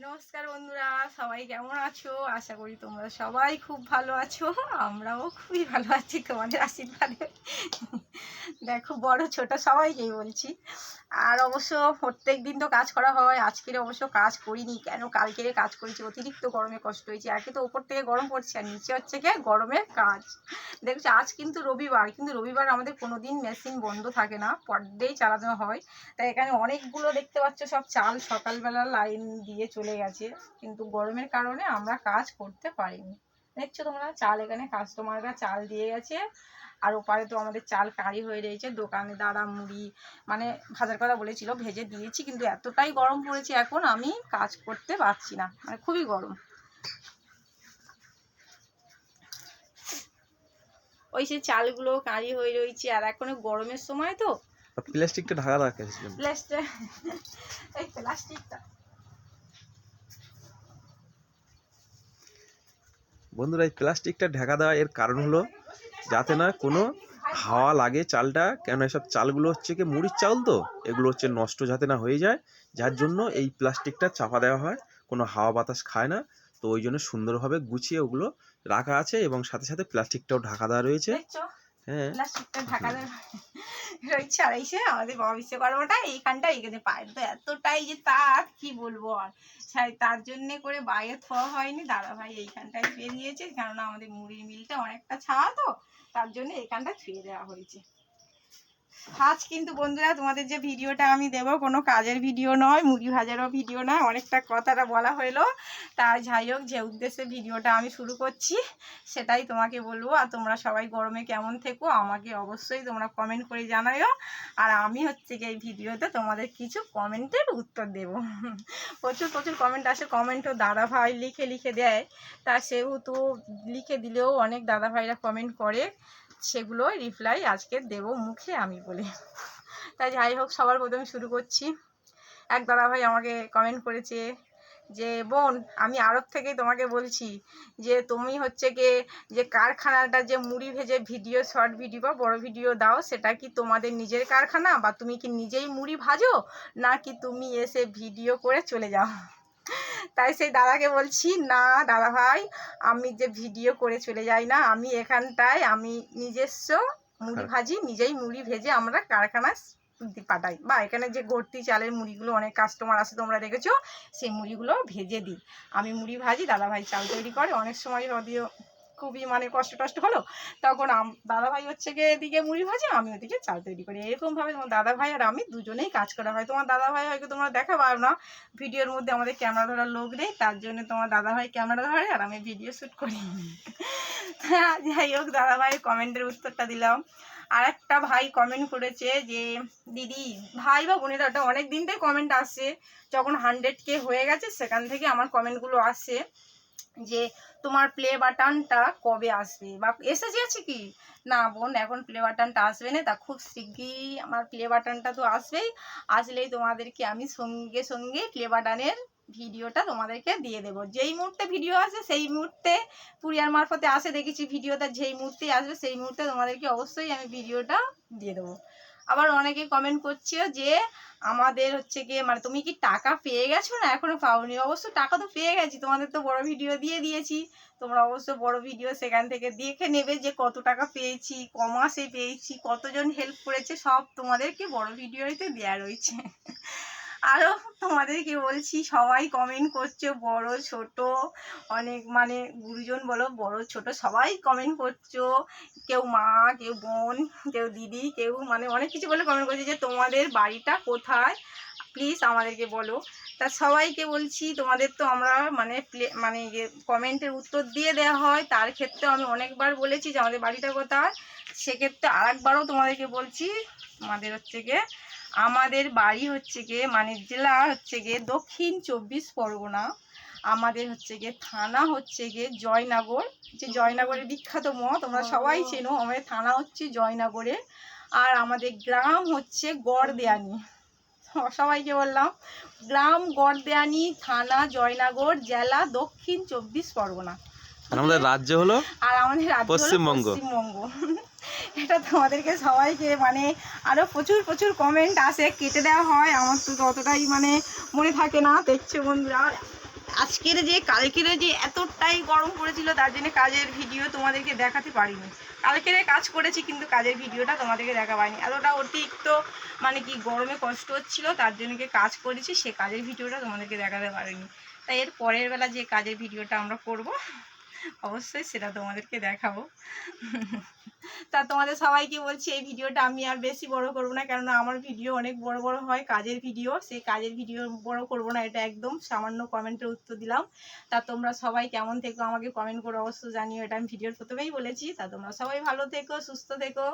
নমস্কার বন্ধুরা, সবাই কেমন আছো? আশা করি তোমরা সবাই খুব ভালো আছো। আমরাও খুবই ভালো আছি তোমাদের আশীর্বাদে। দেখো, বড়, ছোট, সবাইকেই বলছি। আর অবশ্য প্রত্যেক দিন তো কাজ করা হয়, আজকের অবশ্য কাজ করিনি। কেন? কালকের কাজ করেছি, অতিরিক্ত গরমে কষ্ট হয়েছে। একে তো ওপর থেকে গরম পড়ছে, আর নিচে হচ্ছে গিয়ে গরমের কাজ। দেখছি, আজ কিন্তু রবিবার কিন্তু রবিবার আমাদের কোনো দিন মেশিন বন্ধ থাকে না, পর ডেই চালানো হয়। তাই এখানে অনেকগুলো দেখতে পাচ্ছ, সব চাল সকালবেলা লাইন দিয়ে চলে গেছে। কিন্তু গরমের কারণে আমরা কাজ করতে পারিনি। দেখছ তোমরা? চাল এখানে কাস্টমাররা চাল দিয়ে গেছে। আর ওপারে তো আমাদের চাল কারি হয়ে রয়েছে। দোকানে দাঁড়া মুড়ি মানে ভাজার কথা বলেছিল ভেজে দিয়েছি কিন্তু এতটাই গরম পড়েছে এখন আমি কাজ করতে পারছি না। মানে খুবই গরম। ওই সে চালগুলো কারি হয়ে রয়েছে আর এখন গরমের সময় তো। প্লাস্টিকটা ঢাকা রাখা প্লাস্টিক এই প্লাস্টিকটা। বন্ধুরা, এই প্লাস্টিকটা ঢাকা দেওয়া এর কারণ হলো যাতে না কোনো হাওয়া লাগে চালটা কেন এসব চালগুলো হচ্ছে কি মুড়ির চাল তো, এগুলো হচ্ছে নষ্ট যাতে না হয়ে যায়, যার জন্য এই প্লাস্টিকটা চাপা দেওয়া হয়, কোনো হাওয়া বাতাস খায় না, তো ওই জন্য সুন্দরভাবে গুছিয়ে ওগুলো রাখা আছে এবং সাথে সাথে প্লাস্টিকটাও ঢাকা দেওয়া রয়েছে। প্লাস্টিকটা ঢাকা দেওয়া রয়েছে আর আমাদের বিশ্বকর্মাটা এইখানটা এখানে পায়ের তো এতটাই যে তার কি বলব আর? তাই তার জন্যে করে বাইরে থোয়া হয়নি দাদা ভাই এইখানটায় ছুঁয়ে দিয়েছে কেননা আমাদের মুড়ির মিলটা অনেকটা ছাওয়া তো, তার জন্য দেওয়া হয়েছে। আজ কিন্তু বন্ধুরা তোমাদের যে ভিডিওটা আমি দেব, কোনো কাজের ভিডিও নয়, মুড়ি ভাজারও ভিডিও নয়, অনেকটা কথাটা বলা হলো। তা যাই হোক, যে উদ্দেশ্যে ভিডিওটা আমি শুরু করছি, সেটাই তোমাকে বলব। আর তোমরা সবাই গরমে কেমন থেকো, আমাকে অবশ্যই তোমরা কমেন্ট করে জানাইও আর আমি হচ্ছে কি এই ভিডিওতে তোমাদের কিছু কমেন্টের উত্তর দেব। প্রচুর প্রচুর কমেন্ট আসে। কমেন্টও দাদা ভাই লিখে লিখে দেয়। তা সেহেতু লিখে দিলেও অনেক দাদা ভাইরা কমেন্ট করে। সেগুলো রিপ্লাই আজকে দেব মুখে আমি বলে। তাই যাই হোক, সবার প্রথমে শুরু করছি। এক দাদা ভাই আমাকে কমেন্ট করেছে যে বোন আমি আরব থেকেই তোমাকে বলছি যে তুমি হচ্ছে গিয়ে যে কারখানাটা যে মুড়ি ভেজে ভিডিও শর্ট ভিডিও বা বড় ভিডিও দাও সেটা কি তোমাদের নিজের কারখানা? বা তুমি কি নিজেই মুড়ি ভাজো? নাকি তুমি এসে ভিডিও করে চলে যাও? তাই সেই দাদাকে বলছি না দাদা ভাই আমি যে ভিডিও করে চলে যাই না আমি এখানটায় আমি নিজস্ব মুড়ি ভাজি নিজেই মুড়ি ভেজে আমরা কারখানায় দি- পাঠাই। বা এখানে যে গর্তি চালের মুড়িগুলো অনেক কাস্টমার আসে, তোমরা দেখেছ, সেই মুড়িগুলো ভেজে দিই। আমি মুড়ি ভাজি দাদা ভাই চাল তৈরি করে। অনেক সময় যদিও খুবই মানে কষ্ট টষ্ট হলো, তখন আম- দাদা ভাই হচ্ছে গিয়ে এদিকে মুড়ি ভাজে, আমি ওদিকে চাল তৈরি করি। এরকমভাবে তোমার দাদা ভাই আর আমি দুজনেই কাজ করা হয়। তোমার দাদা ভাই হয়তো তোমরা দেখা পাও না, ভিডিওর মধ্যে আমাদের ক্যামেরা ধরার লোক নেই, তার জন্য তোমার দাদা ভাই ক্যামেরা ধরে আর আমি ভিডিও শ্যুট করি। যাই হোক দাদা ভাই কমেন্টের উত্তরটা দিলাম। আর একটা ভাই কমেন্ট করেছে যে, দিদি, ভাই বা বোনেরা, ওটা অনেক দিন থেকে কমেন্ট আসে। যখন হান্ড্রেড কে হয়ে গেছে, সেখান থেকে আমার কমেন্টগুলো আসে যে, তোমার প্লে বাটনটা কবে আসবে? বা, এসেছে আছে কি? না বোন, এখন প্লে বাটনটা আসবে না, তা খুব শিগগিরই আমার প্লে বাটনটা তো আসবেই। আসলেই তোমাদেরকে আমি সঙ্গে সঙ্গে প্লে বাটনের ভিডিওটা তোমাদেরকে দিয়ে দেবো। যেই মুহূর্তে ভিডিও আসে, সেই মুহূর্তে কুরিয়ার মারফতে আসে, দেখেছি ভিডিওটা যেই মুহূর্তে আসবে, সেই মুহূর্তে তোমাদেরকে অবশ্যই আমি ভিডিওটা দিয়ে দেবো। আবার অনেকে কমেন্ট করছে যে আমাদের হচ্ছে গিয়ে মানে তুমি কি টাকা পেয়ে গেছো না এখনও পাওনি? অবশ্য টাকা তো পেয়ে গেছি, তোমাদের তো বড় ভিডিও দিয়ে দিয়েছি। তোমরা অবশ্য বড় ভিডিও সেখান থেকে দেখে নেবে যে কত টাকা পেয়েছি, কমাসে পেয়েছি, কতজন হেল্প করেছে, সব তোমাদেরকে বড় ভিডিওতে দেওয়া রয়েছে। আরও তোমাদেরকে বলছি, সবাই কমেন্ট করছ, বড়, ছোট, অনেক মানে গুরুজন বলো, বড়, ছোট, সবাই কমেন্ট করছ। কেউ মা, কেউ বোন, কেউ দিদি, কেউ মানে অনেক কিছু বলে কমেন্ট করছে যে তোমাদের বাড়িটা কোথায়? প্লিজ আমাদেরকে বলো। তা সবাইকে বলছি তোমাদের তো আমরা মানে প্লে- মানে কমেন্টের উত্তর দিয়ে দেওয়া হয়। তার ক্ষেত্রে আমি অনেকবার বলেছি যে আমাদের বাড়িটা কোথায়? সেক্ষেত্রে আরেকবারও তোমাদেরকে বলছি আমাদের হচ্ছে গিয়ে আমাদের বাড়ি হচ্ছে গিয়ে মানে জেলা হচ্ছে গিয়ে দক্ষিণ চব্বিশ পরগনা। আমাদের হচ্ছে গিয়ে থানা হচ্ছে গিয়ে জয়নগর। যে জয়নগরের বিখ্যাত ম তোমরা সবাই চেনো আমাদের থানা হচ্ছে জয়নগরে। আর আমাদের গ্রাম হচ্ছে গড়দেয়ানি সবাইকে বললাম। গ্রাম গড়দেয়ানি থানা জয়নগর জেলা দক্ষিণ চব্বিশ পরগনা। আমাদের রাজ্য হলো আর আমাদের রাজ্য পশ্চিমবঙ্গ। পশ্চিমবঙ্গ। এটা তোমাদেরকে সবাইকে মানে আরও প্রচুর প্রচুর কমেন্ট আসে। কেটে দেওয়া হয়। আমার তো ততটাই মানে মনে থাকে না। দেখছ বন্ধুরা? আজকের যে, কালকের যে এতটাই গরম পড়েছিল, তার জন্য কাজের ভিডিও তোমাদেরকে দেখাতে পারিনি। কালকের কাজ করেছি, কিন্তু কাজের ভিডিওটা তোমাদেরকে দেখা পাইনি। এতটা অতিরিক্ত মানে কি গরমে কষ্ট হচ্ছিল, তার জন্য কি কাজ করেছি, সে কাজের ভিডিওটা তোমাদেরকে দেখাতে পারিনি। তাই এর পরের বেলা যে কাজের ভিডিওটা আমরা করব অবশ্যই সেটা তোমাদেরকে দেখাবো। তা তোমাদের সবাইকে বলছি, এই ভিডিওটা আমি আর বেশি বড় করব না, কেননা আমার ভিডিও অনেক বড় বড় হয়, কাজের ভিডিও। সেই কাজের ভিডিও বড় করব না, এটা একদম সামান্য কমেন্টের উত্তর দিলাম। তা তোমরা সবাই কেমন থেকো, আমাকে কমেন্ট করে অবশ্যই জানিও, এটা আমি ভিডিওর প্রথমেই বলেছি। তা তোমরা সবাই ভালো থেকো, সুস্থ থেকো।